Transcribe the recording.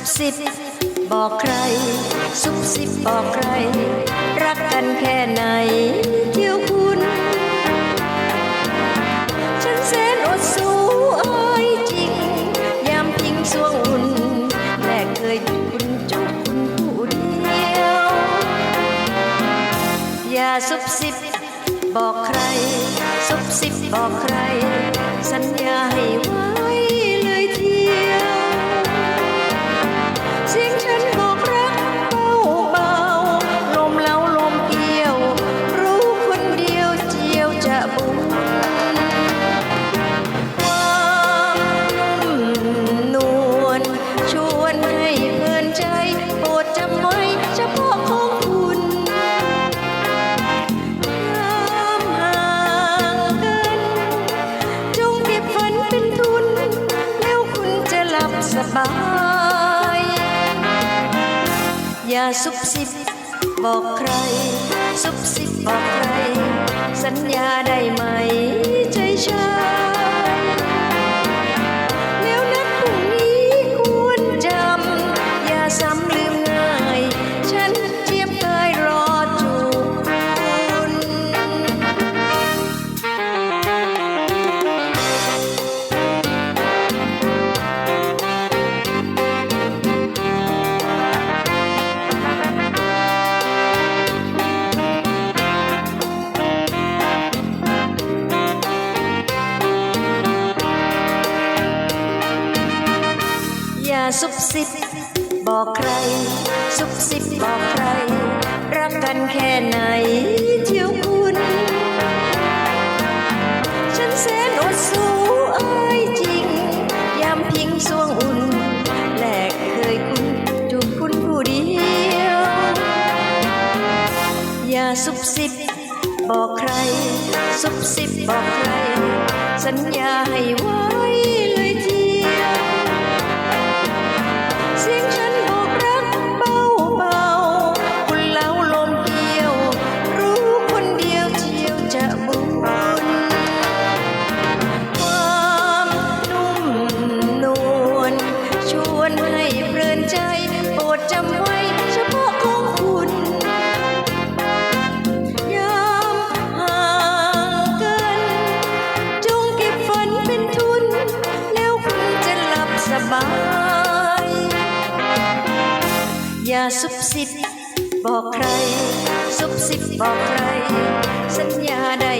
ซุบซิบบอกใคร ซุบซิบบอกใคร รักกันแค่ไหนเที่ยวคุณ ฉันแสนอดสู้อายจริง ยามพิงสวงอุ่นแม่เคยคุณจุกคุณผู้เดียว อย่าซุบซิบบอกใคร ซุบซิบบอกใคร สัญญาให้ สบาย อย่าซุบซิบบอกใคร ซุบซิบบอกใคร สัญญาได้ไหมใจชา ซุบซิบบอกใคร ซุบซิบบอกใคร รักกันแค่ไหนเที่ยวคุณ ฉันแสนอดสู้อายจริง ยามพิงสวงอุ่นแลกเคยคุณจูบคุณผู้เดียว อย่าซุบซิบบอกใคร ซุบซิบบอกใคร สัญญาให้ไว้ อย่าซุบซิบบอกใคร ซุบซิบบอกใคร สัญญาได้